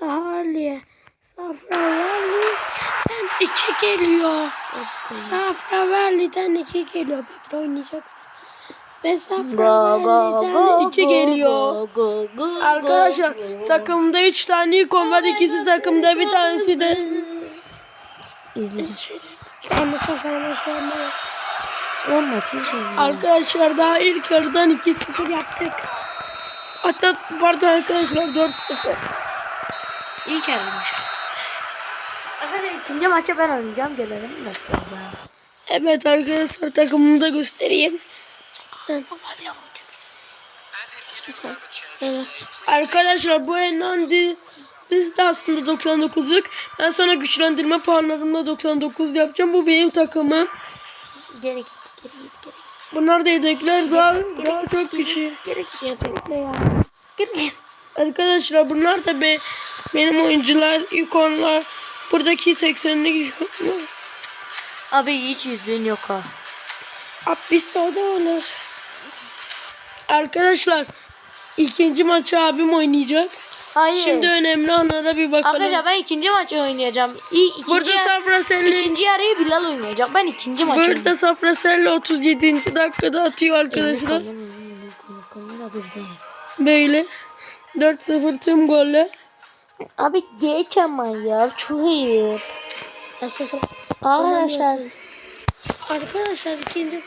Sahaliye. Safravelli'den iki geliyor. Safravelli'den iki geliyor. Bekle oynayacaksın. Ve Safravelli'den iki geliyor. Arkadaşlar takımda üç tane ikon var. ikisi takımda bir tanesi de. İzleyeceğiz. Anlaşılır sana başlayalım. On maçı izleyeceğiz. Arkadaşlar daha ilk yarıdan 2-0 yaptık. Hatta pardon arkadaşlar 4-0. İlk yarıymış. Arkadaşlar ikinci maça ben oynayacağım. Gelelim de. Evet arkadaşlar takımımı da göstereyim. Evet. Arkadaşlar bu Enandi Siz de aslında 99'luk. Ben sonra güçlendirme puanlarımla 99 yapacağım. Bu benim takımım. Geri git. Geri git. Geri git. Bunlar da yedekler daha, daha çok güçlü. Geri git. Geri git. Arkadaşlar bunlar da be, benim oyuncular, ikonlar. Buradaki 80'lik ikonlar. Abi hiç yüzlüğün yok ha. Abisi o da olur. Arkadaşlar ikinci maçı abim oynayacak. Hayır. Şimdi önemli anlara bir bakalım. Arkadaşlar ben ikinci maçı oynayacağım. İkinci, Burada Safra Selli ikinci yarıyı Bilal oynayacak. Ben ikinci maçı Burada oynayacağım. Safra Selli 37. dakikada atıyor arkadaşlar. Böyle 4-0 tüm goller. Abi geç ama ya. Çok iyi. Arkadaşlar. Arkadaşlar ikinci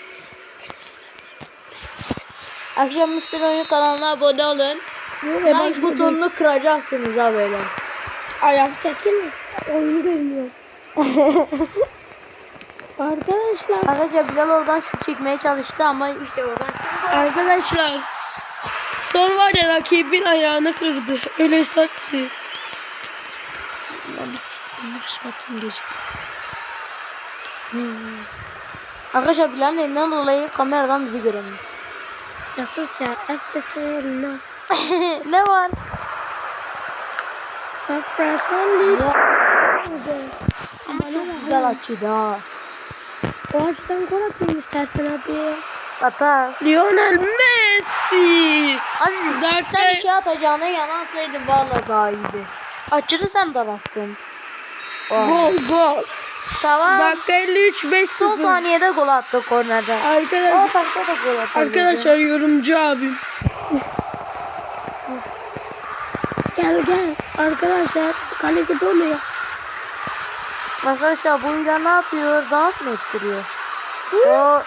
Akşam Mr. Oyun kanalına abone olun. Like butonunu kıracaksınız ha böyle. Ayak çekeyim mi? Oyunu görmüyor. Arkadaşlar Arkadaşlar Bilal oradan şut çekmeye çalıştı ama işte oradan Arkadaşlar son var ya rakibin ayağını kırdı. Öyle saçtı. Arkadaşlar Bilal'in elinden dolayı kameradan bizi göremiyor. Ya sus ya. Ne var? Safra Selli. Ama çok güzel açıydı ha. O açıdan gol atayım istersen abi. Atar. Lionel Messi. Abi Dakika- sen iki atacağına yana atsaydın valla daha iyiydi. Açını sen darattın. Gol gol. Tamam. Dakika 53 5 Son 0. saniyede gol attı kornerden. O Arkadaşlar, dakika da gol attı. arkadaşlar yorumcu abim. Gel gel. Arkadaşlar kaleci böyle ya. Arkadaşlar bu ila ne yapıyor? Dans mı ettiriyor? O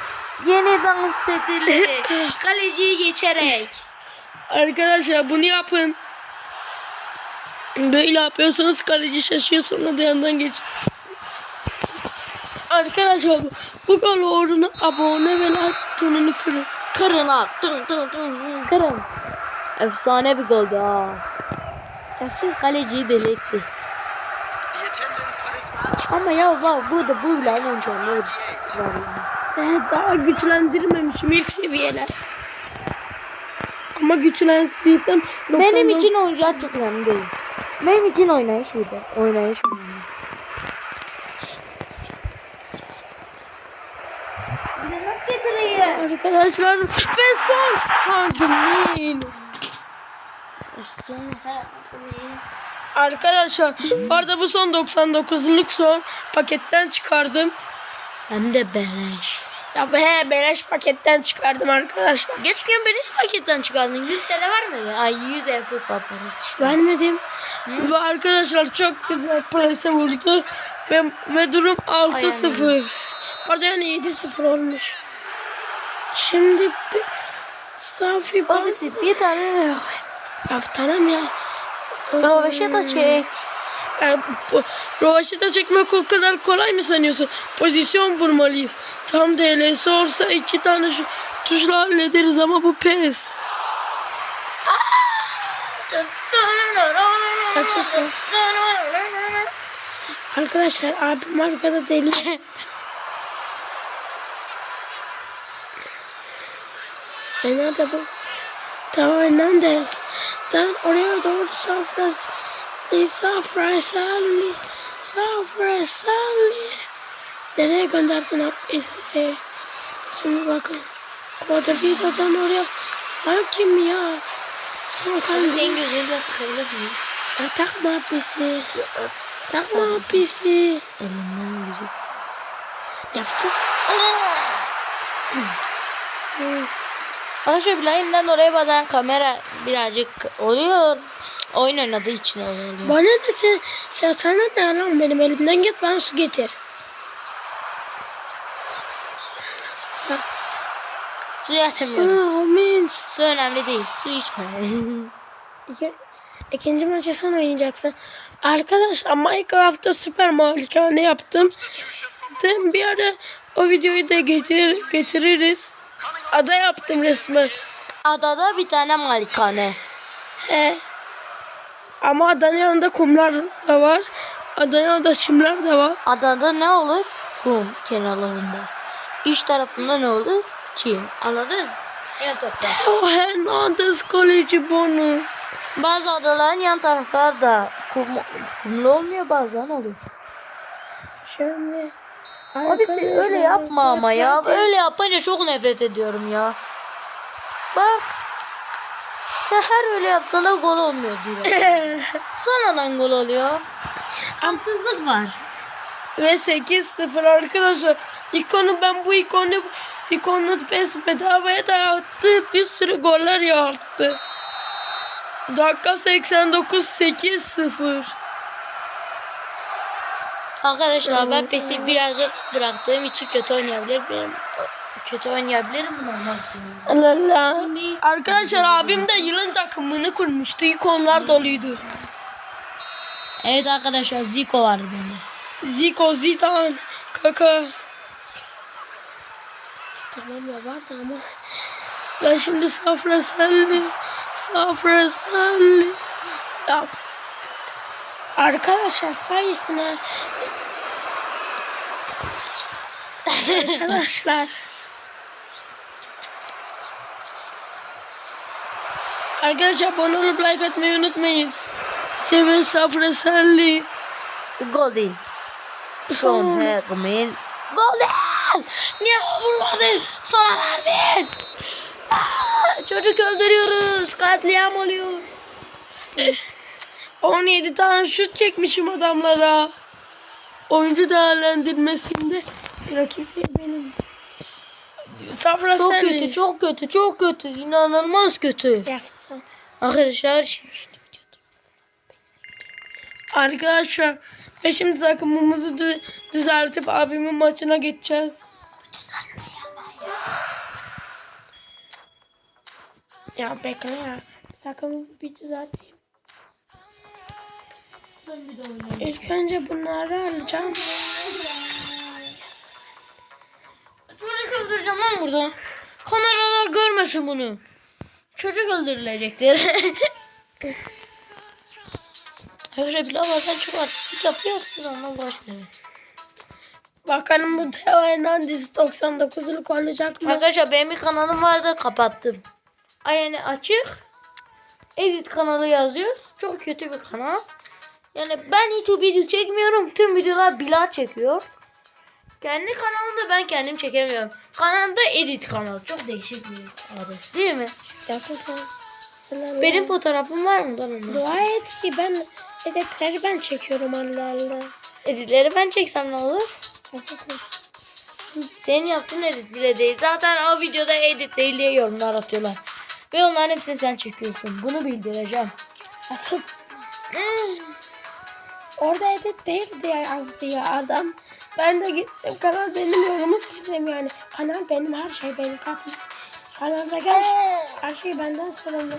yeni dans stili. Kaleciyi geçerek. Arkadaşlar bunu yapın. Böyle yapıyorsanız kaleci şaşıyor sonra da yandan geç. Arkadaşlar bu, bu gol uğruna abone ve like butonunu kırın. Kırın ha. Tın tın tın. Kırın. Efsane bir goldü ha. Kaleciyi deli etti. Ama ya bak burada bu ilan oyuncuları var ya. Evet, daha güçlendirmemişim ilk seviyeler. Ama güçlendiysem Benim 99 için oyuncular çok önemli değil. Benim için oynayış iyiydi. Oynayış önemli. Bir de nasıl getireyim? Arkadaşlar ve son Hazmin. Arkadaşlar bu arada bu son 99'luk son paketten çıkardım. Hem de beleş. Ya he beleş paketten çıkardım arkadaşlar. Geçken beleş paketten çıkardın. 100 TL vermedi. Ay 100 ev futbol parası işte. Vermedim. Ve arkadaşlar çok güzel plase vurdu. Ve, ve durum 6-0. Pardon yani 7-0 olmuş. Şimdi bir Safi bak. Abisi bir tane Ya tamam ya. Roveşata çek. Ya, bu- Rovaşata çekmek o kadar kolay mı sanıyorsun? Pozisyon vurmalıyız. Tam DLS olsa iki tane şu tuşla hallederiz ama bu pes. Haklısın. Arkadaşlar abim arkada deli. e nerede bu? Tao Hernandez. Dan oraya doğru e, Safra Salli. Safra Salli. Nereye gönderdin abi? E, şimdi bakın. Quadrido'dan oraya. Hakim ya. Son kaldı. Senin gözünü de takabilir miyim? Ya takma hapisi. Takma hapisi. Elinden bizi. Yaptı. Arkadaşlar elinden oraya bazen kamera birazcık oluyor. Oyun oynadığı için öyle oluyor. Bana ne sen, sen sana ne lan benim elimden git bana su getir. Su yatmıyorum. Su önemli değil. Su içme. İki, ikinci maçı sen oynayacaksın. Arkadaşlar Minecraft'ta süper malikane yaptım. Bir ara o videoyu da getir, getiririz. Ada yaptım resmen. Adada bir tane malikane. He. Ama adanın yanında kumlar da var. Adanın yanında çimler de var. Adada ne olur? Kum kenarlarında. İç tarafında ne olur? Çim. Anladın? Evet O Hernandez Koleji Bonu. Bazı adaların yan tarafları da kum, kumlu olmuyor bazen oluyor. Şimdi. Abi sen öyle yapma ama ya. Öyle yapınca çok nefret ediyorum ya. Bak. Sen her öyle yaptığında gol olmuyor direkt. Sonradan gol oluyor. Haksızlık var. Ve 8-0 arkadaşlar. İkonu ben bu ikonu ikonu pes bedavaya dağıttı. Bir sürü goller yarattı. Dakika 89 8-0. Arkadaşlar ben PES'i birazcık bıraktığım için kötü oynayabilirim. Kötü oynayabilirim. Allah. Şimdi- Arkadaşlar abim de yılın takımını kurmuştu. İkonlar doluydu. Evet arkadaşlar Zico var bende. Zico, Zidane, Kaka. Tamam ya vardı ama. Ben şimdi Safra Salli. Safra Salli. Ya. Arkadaşlar sayısına. Arkadaşlar. Arkadaşlar abone olup like atmayı unutmayın. Seven Safra Salli. Gol değil. Son Heckman. Gol değil. Niye vurmadın? Sana verdin. Çocuk öldürüyoruz. Katliam oluyor. 17 tane şut çekmişim adamlara. Oyuncu değerlendirmesinde rakip değil benim. Safra Çok sen kötü, çok kötü, çok kötü. İnanılmaz kötü. Ya sus sen. Arkadaşlar şimdi Arkadaşlar ve şimdi takımımızı dü- düzeltip abimin maçına geçeceğiz. Ya bekle ya. Takımı bir düzelteyim. İlk önce bunları alacağım. Öldüreceğim lan burada. Kameralar görmesin bunu. Çocuk öldürülecektir. Arkadaşlar Bilal bazen çok artistik yapıyor. Siz ondan boş verin. Bakalım bu Teo Hernandez 99'luk olacak mı? Arkadaşlar benim bir kanalım vardı kapattım. Ay yani açık. Edit kanalı yazıyor. Çok kötü bir kanal. Yani ben hiç video çekmiyorum. Tüm videolar Bilal çekiyor. Kendi kanalımda ben kendim çekemiyorum. Kanalda edit kanal. Çok değişik bir adı. Değil mi? Ya sus sen. Allah Benim fotoğrafım var mı? Lan? Dua et ki ben editleri ben çekiyorum Allah Allah. Editleri ben çeksem ne olur? Sen. Senin yaptığın edit bile değil. Zaten o videoda edit değil diye yorumlar atıyorlar. Ve onların hepsini sen çekiyorsun. Bunu bildireceğim. Sus. Orada edit değil diye yazdı ya adam. Ben de gittim kanal benim yorumu sildim yani. Kanal benim her şey benim katım. Kanalda gel her şey benden sorumlu.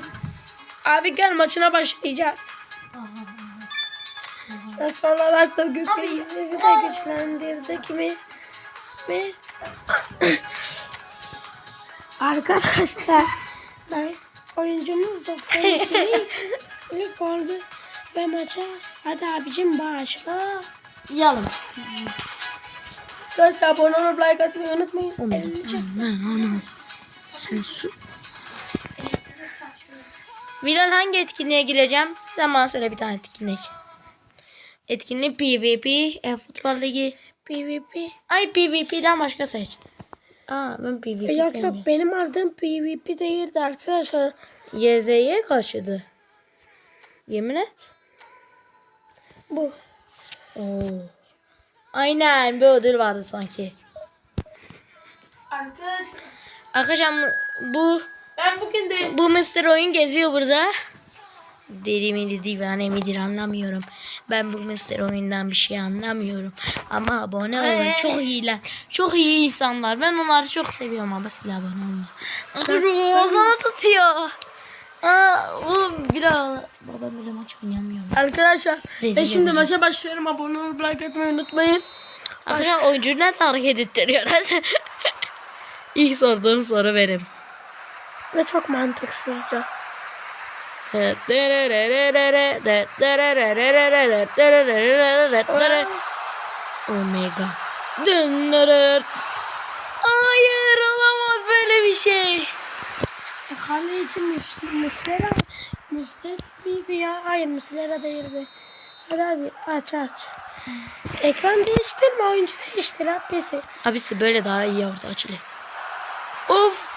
Abi gel maçına başlayacağız. Ve son olarak da Gökhan'ımızı de güçlendirdik mi? Mi? Arkadaşlar ben oyuncumuz 92 ilk oldu ve maça hadi abicim başla. Yalım. Arkadaşlar abone olup like atmayı unutmayın. Elini çek. Sen su. Bilal hangi etkinliğe gireceğim? Zaman söyle bir tane etkinlik. Etkinlik PvP, e-futbol ligi. PvP. Ay PvP'den başka seç. Aa ben PvP Yok yok sevmiyorum. benim adım PvP değildi arkadaşlar. YZ'ye karşıydı. Yemin et. Bu. Oo. Aynen bir ödül vardı sanki. Arkadaşlar Arkadaşlar bu ben bugün de bu Mr. Oyun geziyor burada. Deli midir divane midir anlamıyorum. Ben bu Mr. Oyun'dan bir şey anlamıyorum. Ama abone olun. Ee? Çok iyiler. Çok iyi insanlar. Ben onları çok seviyorum ama siz abone olun. Zaman tutuyor. Aa, oğlum biraz babam bile maç oynayamıyor. arkadaşlar Rezil ben şimdi olacağım. maça başlıyorum. Abone olup like atmayı unutmayın. Arkadaşlar oyuncu nereden hareket ettiriyoruz? İlk sorduğum soru benim. Ve çok mantıksızca. Omega. Hayır olamaz böyle bir şey. Kaleci Mus- Muslera Muslera mıydı ya? Hayır Muslera değildi. Hadi hadi aç aç. Ekran değiştirme oyuncu değiştir abisi. Abisi böyle daha iyi orta açılıyor. Of.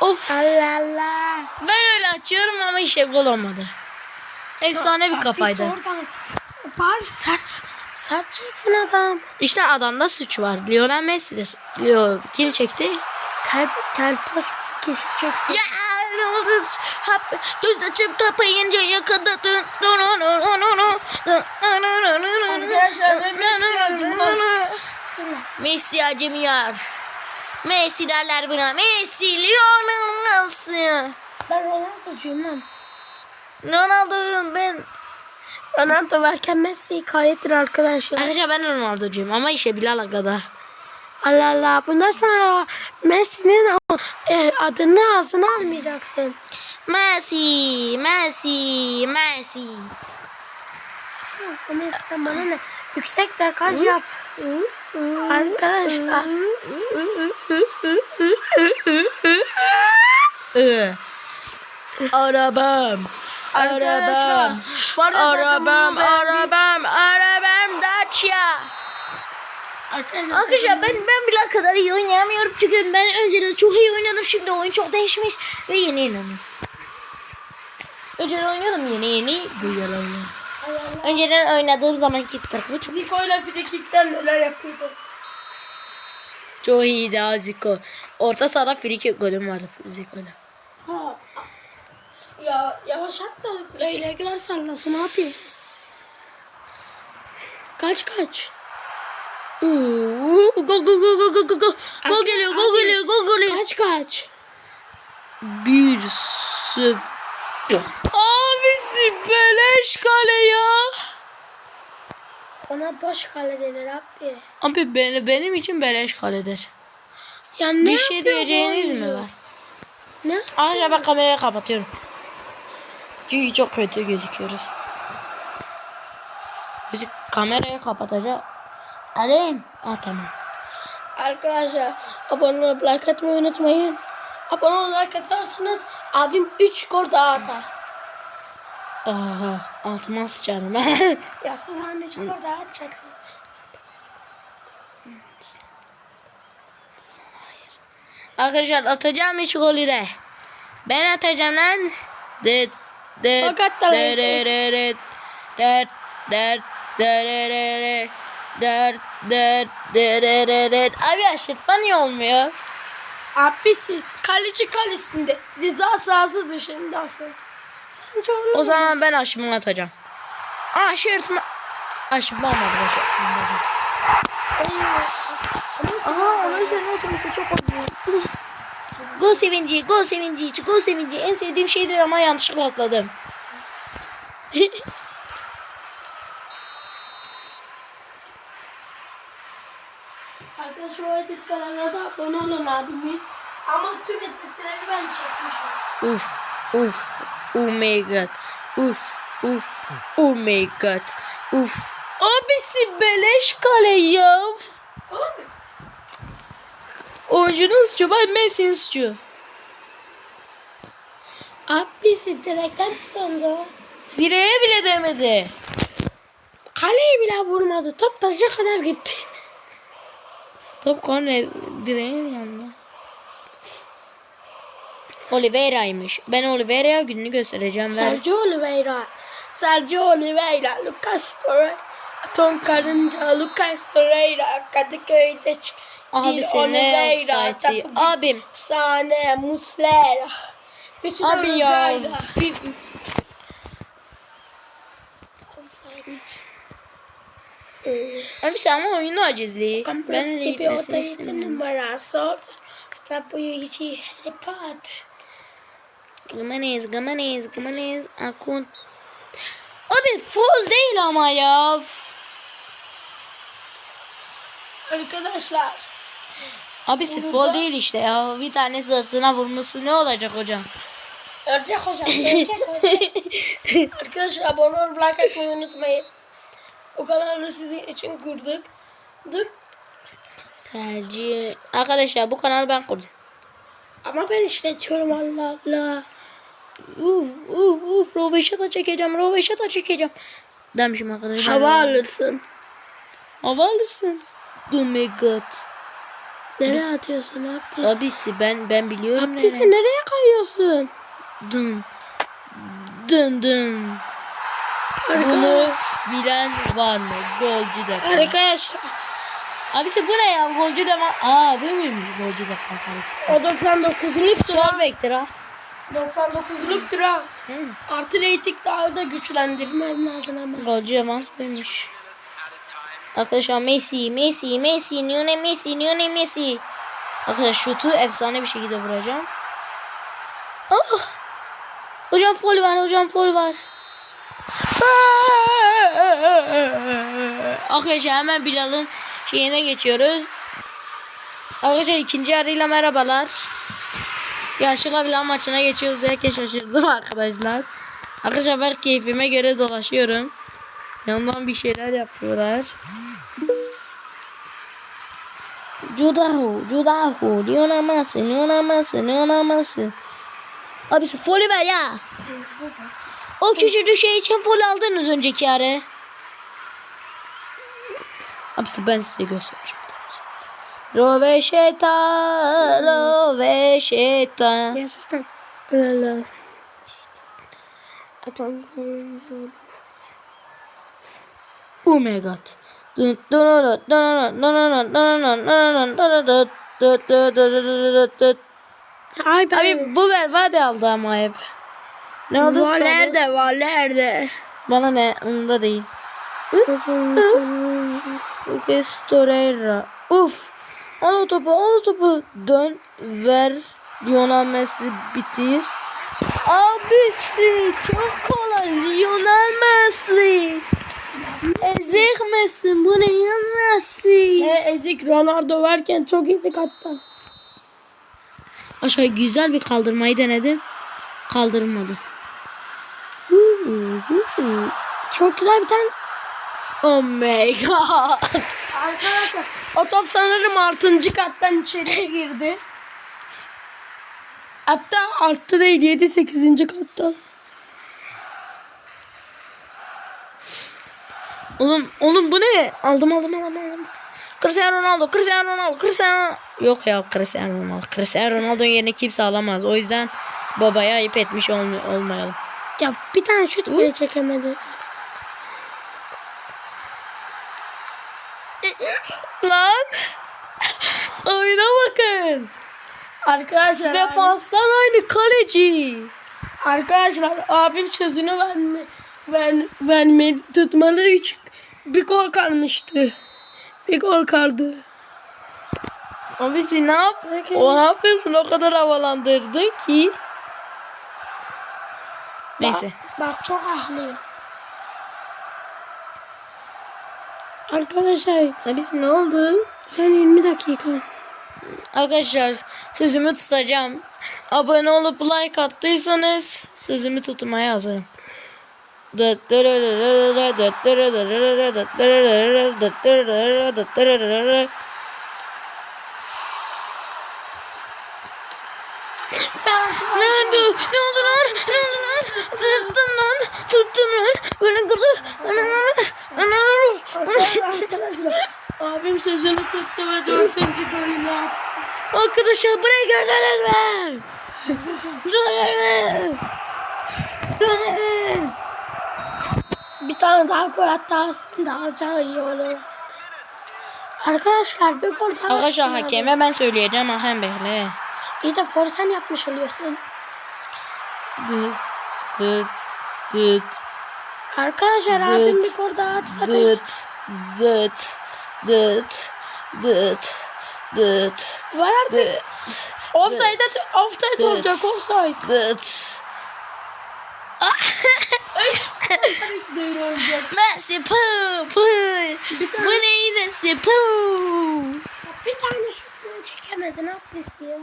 Of. Allah Allah. Ben öyle açıyorum ama işe gol olmadı. Efsane bir kafaydı. Oradan. Bari sert. Sert çeksin adam. İşte adamda suç var. Lionel Messi de. Leo, kim çekti? Kalp, keltoş bir kişi çekti. Ya oldu? Hap, göz açıp kapayınca yakaladım. Arkadaşlar, ben Messi. Messi acımıyor. Messi derler buna. Messi Lionel Messi. Ben Ronaldo'cuyum lan. Ronaldo'yum ben. Ronaldo varken Messi hikayetir arkadaşlar. Arkadaşlar ben Ronaldo'cuyum ama işe Bilal Aga'da. Allah Allah. Bundan sonra Messi'nin e, adını ağzına almayacaksın. Messi, Messi, Messi. Messi'den bana ne? Yüksek dekaj yap. Arkadaşlar. Arabam. Arabam. Arabam, beğendiyseniz- arabam, arabam Dacia. Arkadaşlar. Arkadaşlar ben ben bile kadar iyi oynayamıyorum çünkü ben önceden çok iyi oynadım şimdi oyun çok değişmiş ve yeni oynamıyorum. Önceden oynuyordum yeni yeni bu yıl oynuyorum. Önceden oynadığım zamanki takımı çok Zico ile Frikik'ten neler yapıyordu? çok iyiydi ha Zico. Orta sahada free golüm vardı Zico'da. Ha. Ya yavaş at da leylekler sallasın ne yapayım? Kaç kaç? Uuu, Go go go go go go go. Go geliyor, go geliyor, go geliyor. Kaç kaç? Bir sıfır. Abisi beleş kale ya. Ona boş kale denir abi. Abi benim, benim için beleş kaledir. Ya ne Bir şey diyeceğiniz mi var? Ne? Arkadaşlar ben kamerayı kapatıyorum. Çünkü çok kötü gözüküyoruz. Bizi kamerayı kapatacak. Alayım. Ah tamam. Arkadaşlar abone olup like atmayı unutmayın. Abone olup like atarsanız abim 3 gol daha atar. Aha altıma sıçarım. Ya sen 3 gol daha atacaksın. Arkadaşlar atacağım hiç golü de. Ben atacağım lan. Dıt dıt dırırırıt, dıt dıt dırırırıt, dıt dıt dırırırıt. Abi aşırtma niye olmuyor? Abisi kaleci kalesinde. Ceza sahası dışındasın. Sence olur O mu? zaman ben aşımı atacağım. Aşırtma. Aşırtma olmadı. aşırtma. Aha onun üzerine oturması çok azıyor. Gol sevinci, gol sevinci, gol sevinci. En sevdiğim şeydir ama yanlışlıkla atladım. O edit kanalına da abone olun abimin. Ama tüm editleri ben çekmişim. Uf, uf, oh my god. Uf, uf, oh my god. Uf. Abisi beleş kale ya. Oyuncunun suçu, ben Messi'nin suçu. Abisi direkten döndü. Direğe bile demedi. Kaleye bile vurmadı. Top taşa kadar gitti. Top korner direğin yanında. Oliveira'ymış. Ben Oliveira'ya gününü göstereceğim. Ver. Sergio Oliveira. Sergio Oliveira, Lucas Torreira, Tom Karınca, Lucas Torreira, Kadıköy'de çık. Abi Bir sen ne Oliveira, Abim. Sane, Muslera. Bütün Abi ya. Abbiamo un oggi Ben tipo ottenete un imbarazzo sta poi ci repot Gımanez gımanez gımanez akun. Abi full değil ama ya. Arkadaşlar. Abisi Burada... full değil işte ya. Bir tane sırtına vurması ne olacak hocam? Örcek hocam örcek örcek. Arkadaşlar abone olup like atmayı unutmayın. Bu kanalı sizin için kurduk. Dur. Felci. Arkadaşlar bu kanalı ben kurdum. Ama ben işletiyorum Allah Allah. Uf uf uf. Roveşata çekeceğim. Roveşata çekeceğim. Demişim arkadaşlar. Hava alırsın. Hava alırsın. Oh my god. Nereye atıyorsun? Ne yapıyorsun? Abisi ben ben biliyorum Abisi nereye. nereye kayıyorsun? Dın. Dın dın. Bunu bilen var mı? Golcü de. Arkadaşlar. Abisi bu ne ya? Golcü de var. Aa bu muymuş golcü de O 99'luk Sol lira. bektir ha. 99'luk lira. Hı. Artı reyting daha da güçlendirmem lazım ama. Golcü demans buymuş. Arkadaşlar Messi, Messi, Messi, Lionel Messi, Lionel Messi. Arkadaşlar şutu efsane bir şekilde vuracağım. Oh! Hocam foul var, hocam foul var. Arkadaşlar hemen Bilal'ın şeyine geçiyoruz. Arkadaşlar ikinci yarıyla merhabalar. Yanlışlıkla Bilal maçına geçiyoruz diye şaşırdım arkadaşlar. Arkadaşlar ben keyfime göre dolaşıyorum. Yandan bir şeyler yapıyorlar. Judahu, Judahu, Lionel Messi, Lionel Messi, Lionel Messi. Abisi folü ver ya. O küçücük şey için full aldınız önceki yarı. Abisi ben size göstereceğim. Roveşeta, roveşeta. Ya sus lan. Oh my god. Ay, Abi bu berbat aldı ama hep. Ne oldu? Valerde, Valerde. Bana ne? Umurumda değil. Lucas Torreira. Uf. Al o topu, al o topu. Dön, ver. Lionel Messi bitir. Abisi çok kolay. Lionel Messi. Ezik Messi. Bu ne Messi? E, ezik Ronaldo varken çok ezik hatta. Aşağı güzel bir kaldırmayı denedim. Kaldırmadı. Çok güzel bir tane. Oh my god. Arkadaşlar o top sanırım 6. kattan içeriye girdi. Hatta 6 değil 7 8. kattan. Oğlum, oğlum bu ne? Aldım aldım aldım aldım. Cristiano Ronaldo, Cristiano Ronaldo, Cristiano Yok ya Cristiano Ronaldo. Cristiano Ronaldo'nun yerine kimse alamaz. O yüzden babaya ayıp etmiş olmay- olmayalım. Ya bir tane şut bile çekemedi. Lan! Oyuna bakın. Arkadaşlar Defanslar aynı kaleci. Arkadaşlar abim sözünü verme, ben verme tutmalı üç bir gol kalmıştı. Bir gol kaldı. Abisi ne yap? O ne yapıyorsun? O kadar havalandırdın ki. Neyse. Bak çok ahlıyım. Arkadaşlar Abisi ne oldu? sen 20 dakika. Arkadaşlar sözümü tutacağım. Abone olup like attıysanız sözümü tutmaya hazırım. Ne oldu? Ne oldu lan? Ne oldu lan? Tuttun lan. Tuttun lan. Böyle kırdı. Arkadaşlar abim sözünü tuttu ve dördüncü golünü attı. Arkadaşlar buraya mü? Gördünüz mü? Gördünüz mü? tane daha gol attı aslında alacağı iyi olur. Arkadaşlar bir gol daha Arkadaşlar hakeme ben söyleyeceğim hakem bekle. İyi de forsen yapmış oluyorsun. Dıt dıt dıt Arkadaşlar abim Dıt, bir gol daha beş. dıt dıt dıt dıt dıt Var artık. Offside, offside olacak offside. dıt. Messi pu pu. Bu neydi pu? Bir tane şut çekemedi ne yapıyorsun ya?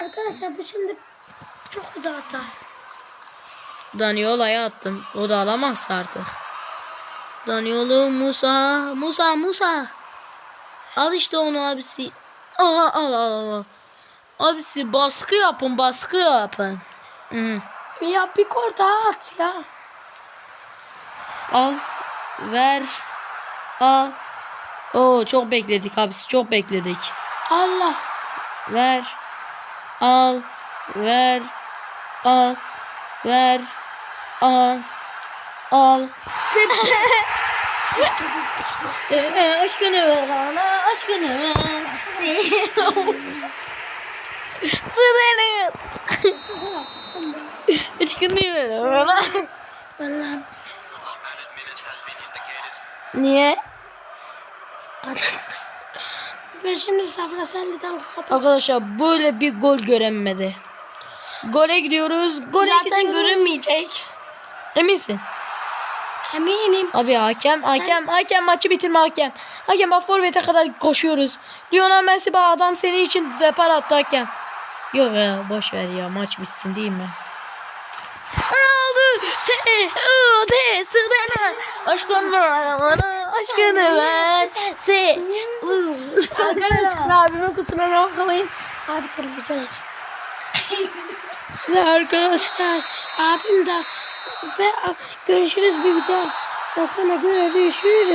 Arkadaşlar bu şimdi çok güzel atar. Daniola'ya attım. O da alamazsa artık. Daniolo Musa. Musa Musa. Al işte onu abisi. Aha al al al. Abisi baskı yapın baskı yapın. Hı. Ya bir gol daha at ya. Al. Ver. Al. Oo çok bekledik abisi çok bekledik. Allah. Ver. Al. Ver. Al. Ver. Al. Al. aşkını ver bana. Aşkını ver. Fırlanır. aşkını ver bana. Vallahi Niye? ben şimdi Safra Selli'den kapat. Arkadaşlar böyle bir gol görünmedi. Gole gidiyoruz. Gole Zaten gidiyoruz. görünmeyecek. Eminsin? Eminim. Abi hakem, hakem, hakem maçı bitirme hakem. Hakem bak forvete kadar koşuyoruz. Lionel Messi bak adam senin için depar attı hakem. Yok ya boş ver ya maç bitsin değil mi? Aldı şey o de sırtına aşkını aşkını ver se Arkadaşlar abimin kutusuna bakmayın. Abi aç. Ve arkadaşlar abim de ve görüşürüz bir video. Sonra görüşürüz.